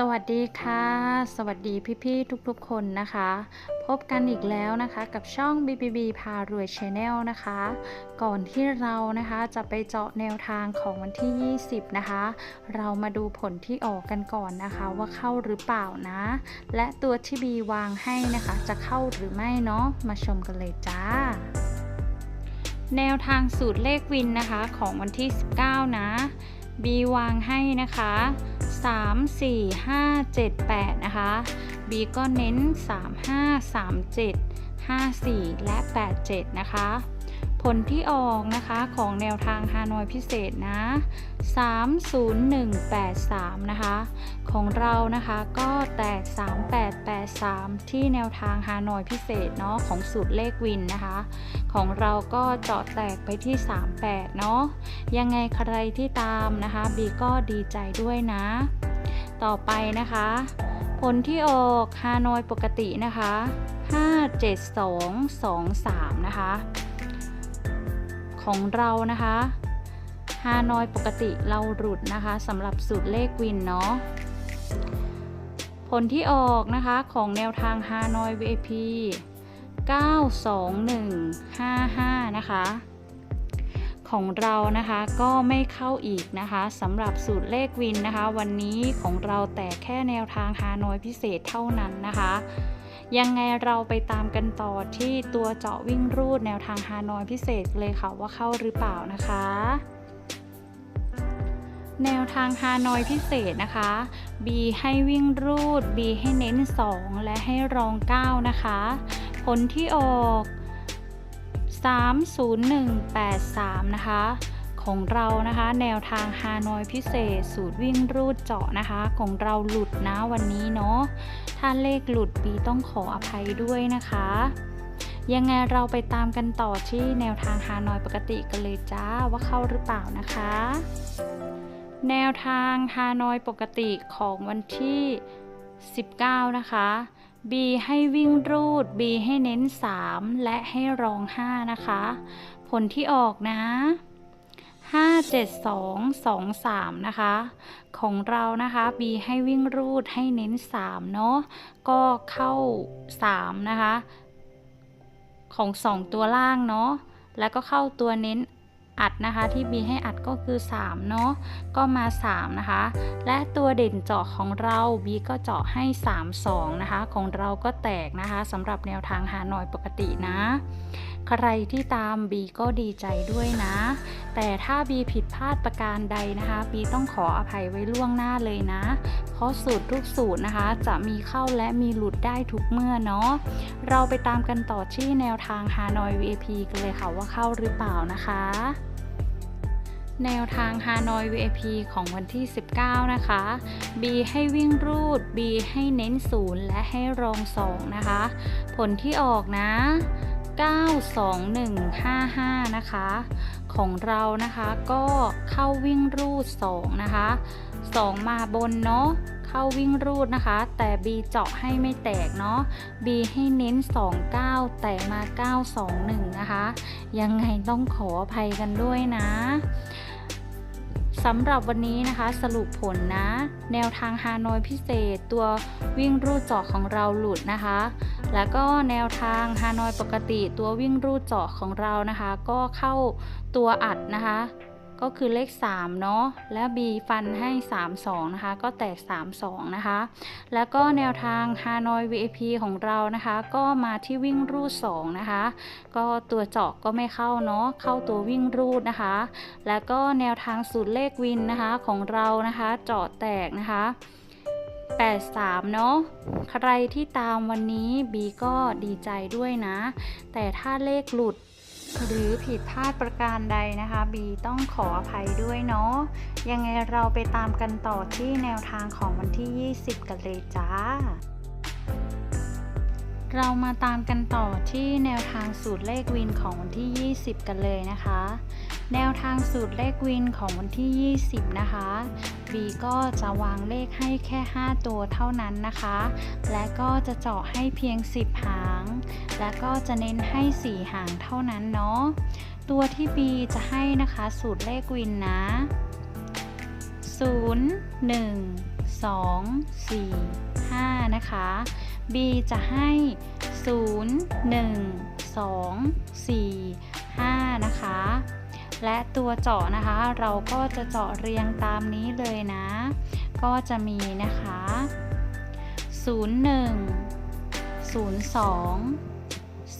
สวัสดีค่ะ สวัสดีพี่ๆทุกๆคนนะคะ พบกันอีกแล้วนะคะกับช่อง BBB พารวย Channel นะคะ ก่อนที่เรานะคะจะไปเจาะแนวทางของวันที่ 20 นะคะ เรามาดูผลที่ออกกันก่อนนะคะ ว่าเข้าหรือเปล่านะ และตัวที่บีวางให้นะคะ จะเข้าหรือไม่เนาะมาชมกันเลยจ้าแนวทางสูตรเลขวินนะคะของวันที่ 19 นะบีวางให้นะคะ 3 4 5 7 8 นะคะ B ก็เน้น 3 5 3 7 5 4 และ 8 7 นะคะ ผลที่ออกนะคะของแนวทางฮานอยพิเศษนะ 30183 นะคะ ของเรานะคะก็แตก 3883 ที่แนวทางฮานอยพิเศษเนาะของสูตรเลขวินนะคะ ของเราก็เจาะแตกไปที่ 38 เนาะยังไงใครที่ตามนะคะบีก็ดีใจด้วยนะ ต่อไปนะคะ ผลที่ออกฮานอยปกตินะคะ 57223 นะคะ ของเรานะคะฮานอยปกติเราหลุดนะคะสำหรับสูตรเลขวินเนาะผลที่ออกนะคะของแนวทางฮานอย VIP 92155 นะคะ ของเรานะคะก็ไม่เข้าอีกนะคะสำหรับสูตรเลขวินนะคะ วันนี้ของเราแต่แค่แนวทางฮานอยพิเศษเท่านั้นนะคะ ยังไงเราไปตามกันต่อที่ตัวเจาะวิ่งรูดแนวทางฮานอยพิเศษเลยค่ะว่าเข้าหรือเปล่านะคะแนวทางฮานอยพิเศษนะคะ B ให้วิ่งรูด B ให้เน้น 2 และให้รอง 9 นะคะ ผลที่ออก 30183 นะคะ ของเรานะคะ แนวทางฮานอยพิเศษ สูตรวิ่งรูดเจาะนะคะ ของเราหลุดนะวันนี้เนาะถ้าเลขหลุดปีต้องขออภัยด้วยนะคะ ยังไงเราไปตามกันต่อที่แนวทางฮานอยปกติกันเลยจ้าว่าเข้าหรือเปล่านะคะ แนวทางฮานอยปกติของวันที่ 19 นะคะ B ให้วิ่งรูด B ให้เน้น 3 และให้รอง 5 นะคะ ผลที่ออกนะ 5 7 2 2 3 นะคะ ของเรานะคะ B ให้วิ่งรูดให้เน้น 3 เนาะก็เข้า 3 นะคะ ของ 2 ตัวล่างเนาะแล้วก็เข้าตัวเน้นอัดนะคะที่ B ให้อัดก็คือ 3 เนาะก็มา 3 นะคะ และตัวเด่นเจาะของเรา B ก็เจาะให้ 3 2 นะคะ ของเราก็แตกนะคะสำหรับแนวทางหาหน่อยปกตินะ ใครที่ตาม B ก็ดีใจด้วยนะ แต่ถ้า B ผิดพลาดประการใดนะคะ B ต้องขออภัยไว้ล่วงหน้าเลยนะ เพราะสูตรทุกสูตรนะคะ จะมีเข้าและมีหลุดได้ทุกเมื่อเนาะ เราไปตามกันต่อที่แนวทางฮานอย VIP กันเลยค่ะว่าเข้าหรือเปล่านะคะแนวทางฮานอย VIP ของวันที่ 19 นะคะ B ให้วิ่งรูด B ให้เน้น 0 และให้รอง 2 นะคะ ผลที่ออกนะ 92155 นะคะ ของเรานะคะก็เข้าวิ่งรูด 2 นะคะ 2 มาบนเนาะเข้าวิ่งรูดนะคะ แต่ B เจาะให้ไม่แตกเนาะ B ให้เน้น 29 แต่มา 921 นะคะ ยังไงต้องขออภัยกันด้วยนะ สำหรับวันนี้นะคะสรุปผลนะ แนวทางฮานอยพิเศษตัววิ่งรูดเจาะของเราหลุดนะคะ แล้วก็แนวทางฮานอยปกติตัววิ่งรูดเจาะของเรานะคะ ก็เข้าตัวอัดนะคะ ก็คือเลข 3 เนาะ และ B ฟันให้ 3 2 นะคะ ก็แตก 3 2 นะคะ แล้วก็แนวทาง Hanoi VIP ของเรานะคะ ก็มาที่วิ่งรูด 2 นะคะ ก็ตัวเจาะก็ไม่เข้าเนาะ เข้าตัววิ่งรูดนะคะ แล้วก็แนวทางสูตรเลขวินนะคะของเรานะคะ เจาะแตกนะคะ83 เนาะ ใครที่ตามวันนี้บีก็ดีใจด้วยนะ แต่ถ้าเลขหลุด หรือผิดพลาดประการใดนะคะ บีต้องขออภัยด้วยเนาะยังไงเราไปตามกันต่อที่แนวทางของวันที่ 20 กันเลยจ้า เรามาตามกันต่อที่แนวทางสูตรเลขวินของวันที่ 20 กันเลยนะคะ แนวทางสูตรเลขวินของวันที่ 20 นะคะบีก็จะวางเลขให้แค่ 5 ตัวเท่านั้นนะคะ และก็จะเจาะให้เพียง 10 หาง และก็จะเน้นให้ 4 หางเท่านั้นเนาะ ตัวที่ B จะให้นะคะสูตรเลขวินนะ 0 1 2 4 5 นะคะ B จะให้ 0 1 2 4 5 นะคะ และตัวเจาะนะคะ เราก็จะเจาะเรียงตามนี้เลยนะ ก็จะมีนะคะ 01 02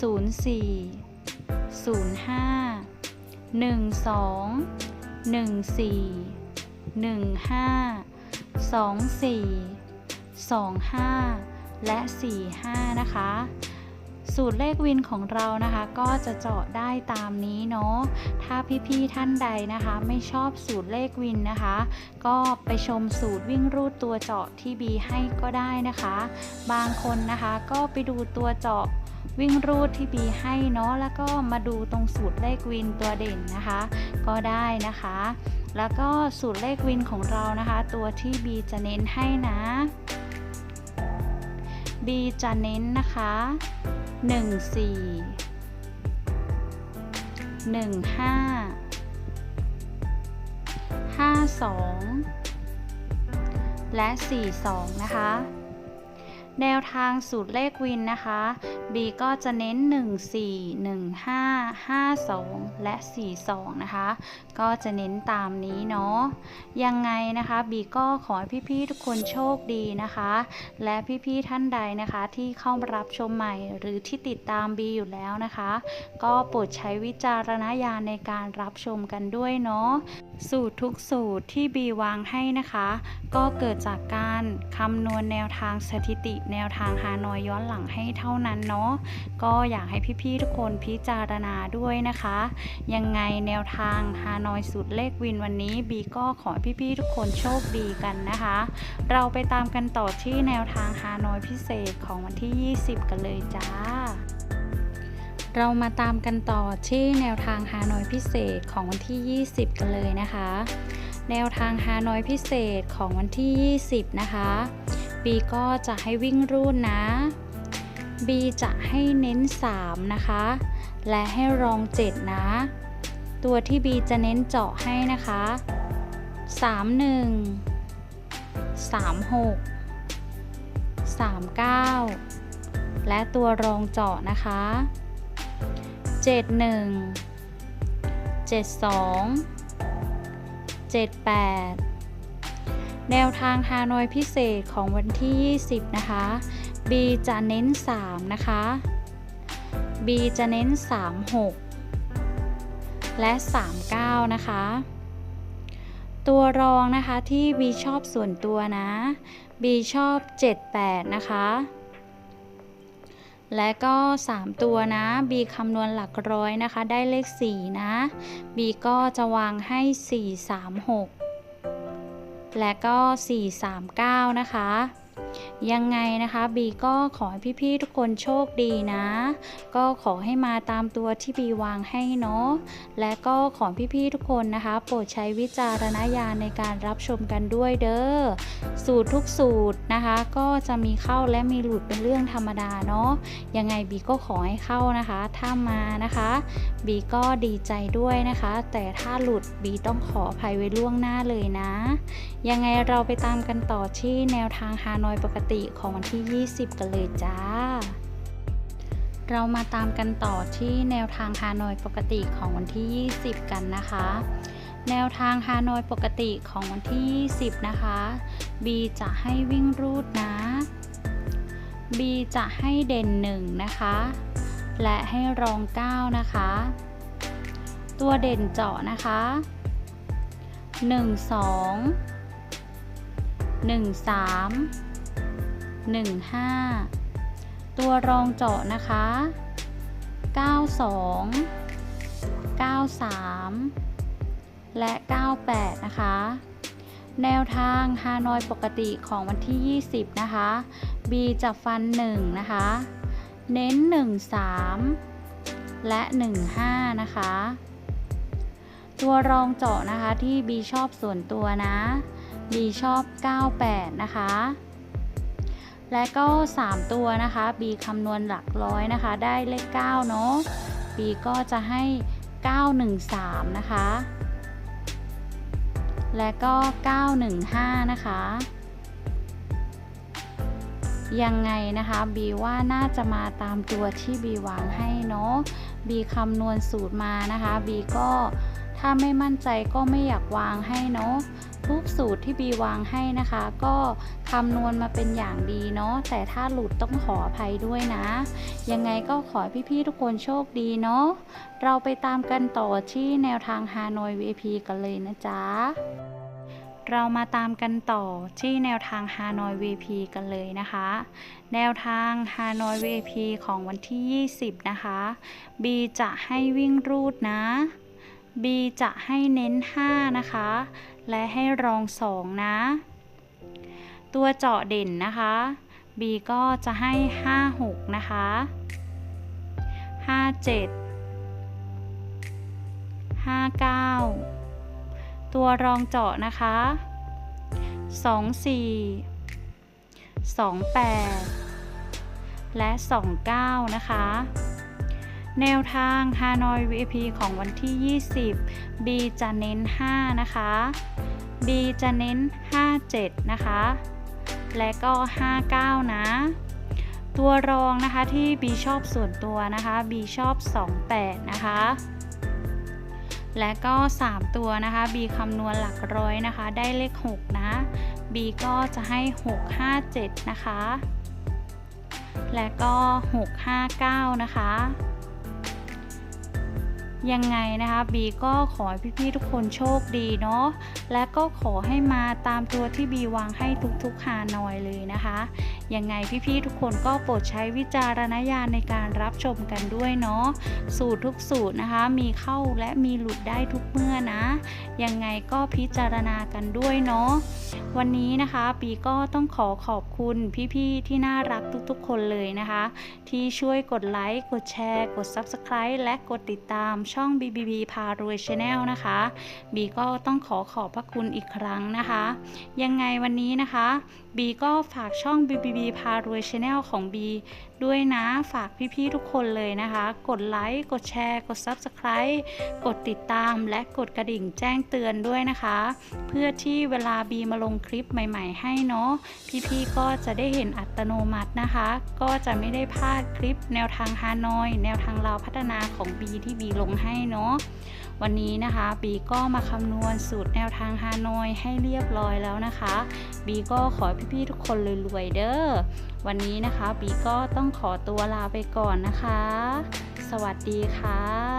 04 05 12 14 15 24 25 และ 45 นะคะ สูตรเลขวินของเรานะคะ ก็จะเจาะได้ตามนี้เนาะถ้าพี่ๆท่านใดนะคะ ไม่ชอบสูตรเลขวินนะคะ ก็ไปชมสูตรวิ่งรูดตัวเจาะที่บีให้ก็ได้นะคะ บางคนนะคะก็ไปดูตัวเจาะวิ่งรูดที่บีให้เนาะแล้วก็มาดูตรงสูตรเลขวินตัวเด่นนะคะ ก็ได้นะคะ แล้วก็สูตรเลขวินของเรานะคะ ตัวที่บีจะเน้นให้นะ B จะเน้นนะคะ 1 4 1 5 5 2 และ 4 2 นะคะ แนวทางสูตรเลขวินนะคะ B ก็จะเน้น 1 4 1 5 5 2 และ 4 2 นะคะ ก็จะเน้นตามนี้เนาะ ยังไงนะคะ B ก็ขอให้พี่ๆทุกคนโชคดีนะคะ และพี่ๆท่านใดนะคะที่เข้ามารับชมใหม่หรือที่ติดตาม B อยู่แล้วนะคะ ก็โปรดใช้วิจารณญาณในการรับชมกันด้วยเนาะ สูตรทุกสูตรที่ B วางให้นะคะ ก็เกิดจากการคำนวณแนวทางสถิติแนวทางฮานอยย้อนหลังให้เท่านั้นเนาะก็อยากให้พี่ๆทุกคนพิจารณาด้วยนะคะ ยังไงแนวทางฮานอยสูตรเลขวินวันนี้บีก็ขอพี่ๆทุกคนโชคดีกันนะคะ เราไปตามกันต่อที่แนวทางฮานอยพิเศษของวันที่ 20 กันเลยจ้าเรามาตามกันต่อที่แนวทางฮานอยพิเศษของวันที่ 20 กันเลยนะคะ แนวทางฮานอยพิเศษของวันที่ 20 นะคะ บีก็จะให้วิ่งรูดนะบีจะให้เน้น 3 นะคะ และให้รอง 7 นะ ตัวที่บีจะเน้นเจาะให้นะคะ 31 36 39 และตัวรองเจาะนะคะ 71 72 78 แนวทางฮานอยพิเศษของวันที่ 20 นะคะ B จะเน้น 3 นะคะ B จะเน้น 36 และ 39 นะคะ ตัวรองนะคะที่ B ชอบส่วนตัวนะ B ชอบ 78 นะคะ และก็ 3 ตัวนะ B คำนวณหลักร้อยนะคะ ได้เลข 4 นะ B ก็จะวางให้ 436 และก็ 439 นะคะ ยังไงนะคะบีก็ขอให้พี่ๆทุกคนโชคดีนะ ก็ขอให้มาตามตัวที่บีวางให้เนาะและก็ขอพี่ๆทุกคนนะคะ โปรดใช้วิจารณญาณในการรับชมกันด้วยเด้อสูตรทุกสูตรนะคะ ก็จะมีเข้าและมีหลุดเป็นเรื่องธรรมดาเนาะยังไงบีก็ขอให้เข้านะคะ ถ้ามานะคะบีก็ดีใจด้วยนะคะ แต่ถ้าหลุดบีต้องขออภัยไว้ล่วงหน้าเลยนะ ยังไงเราไปตามกันต่อที่แนวทางฮานอยปกติติของวันที่ 20 กันเลยจ้า เรามาตามกันต่อที่แนวทางฮานอยปกติของวันที่ 20 กันนะคะ แนวทางฮานอยปกติของวันที่ 20 นะคะ B จะให้วิ่งรูดนะ B จะให้เด่น 1 นะคะ และให้รอง 9 นะคะ ตัวเด่นเจาะนะคะ1 2 1 3 1 5 ตัวรองเจาะนะคะ 92 93 และ 98 นะคะ แนวทางฮานอยปกติของวันที่ 20 นะคะ B จะฟัน 1 นะคะ เน้น 1 3 และ 1 5 นะคะ ตัวรองเจาะนะคะที่ B ชอบส่วนตัวนะ B ชอบ 98 นะคะ และก็ 3 ตัวนะคะ B คำนวณหลักร้อยนะคะ ได้เลข9เนาะ B ก็จะให้ 913 นะคะ และก็ 915 นะคะ ยังไงนะคะบีว่าน่าจะมาตามตัวที่บีวางให้เนาะบีคำนวณสูตรมานะคะบีก็ถ้าไม่มั่นใจก็ไม่อยากวางให้เนาะทุกสูตรที่บีวางให้นะคะ ก็คำนวณมาเป็นอย่างดีเนาะแต่ถ้าหลุดต้องขออภัยด้วยนะ ยังไงก็ขอพี่ๆทุกคนโชคดีเนาะเราไปตามกันต่อที่แนวทางฮานอย VIP กันเลยนะจ๊ะ เรามาตามกันต่อที่แนวทางฮานอย VP กันเลยนะคะ แนวทางฮานอย VP ของวันที่ 20 นะคะ B จะให้วิ่งรูดนะ B จะให้เน้น 5 นะคะ และให้รอง 2 นะ ตัวเจาะเด่นนะคะ B ก็จะให้ 5 6 นะคะ 5 7 5 9 ตัวรองเจาะนะคะ 24 28 และ 29 นะคะ แนวทาง Hanoi VIP ของวันที่ 20 B จะเน้น 5 นะคะ B จะเน้น 57 นะคะ และก็ 59 นะ ตัวรองนะคะที่ B ชอบส่วนตัวนะคะ B ชอบ 28 นะคะ และก็ 3 ตัวนะคะ B คำนวณหลักร้อยนะคะ ได้เลข 6 นะ B ก็จะให้ 6 5 7 นะคะ และก็ 6 5 9 นะคะ ยังไงนะคะ B ก็ขอให้พี่ๆทุกคนโชคดีเนาะและก็ขอให้มาตามตัวที่ B วางให้ทุกๆฮานอยเลยนะคะยังไงพี่ๆทุกคนก็โปรดใช้วิจารณญาณในการรับชมกันด้วยเนาะสูตรทุกสูตรนะคะ มีเข้าและมีหลุดได้ทุกเมื่อนะยังไงก็พิจารณากันด้วยเนาะวันนี้นะคะปีก็ต้องขอขอบคุณพี่ๆที่น่ารักทุกๆ คนเลยนะคะ ที่ช่วยกดไลค์กดแชร์ กด Subscribe และกดติดตามช่อง BBB พารวย Channel นะคะ บีก็ต้องขอขอบพระคุณอีกครั้งนะคะ ยังไงวันนี้นะคะ บีก็ฝากช่อง BBB พารวย Channel ของบีด้วยนะฝากพี่ๆทุกคนเลยนะคะ กดไลค์ กดแชร์ กด Subscribe กดติดตามและกดกระดิ่งแจ้งเตือนด้วยนะคะ เพื่อที่เวลาบีมาลงคลิปใหม่ๆ ให้เนาะพี่ๆก็จะได้เห็นอัตโนมัตินะคะ ก็จะไม่ได้พลาดคลิปแนวทางฮานอย แนวทางเราพัฒนาของบีที่บีลงให้เนาะวันนี้นะคะ บีก็มาคำนวณสูตรแนวทางฮานอยให้เรียบร้อยแล้วนะคะ บีก็ขอพี่ๆทุกคนรวยๆเด้อวันนี้นะคะ บีก็ต้องขอตัวลาไปก่อนนะคะ สวัสดีค่ะ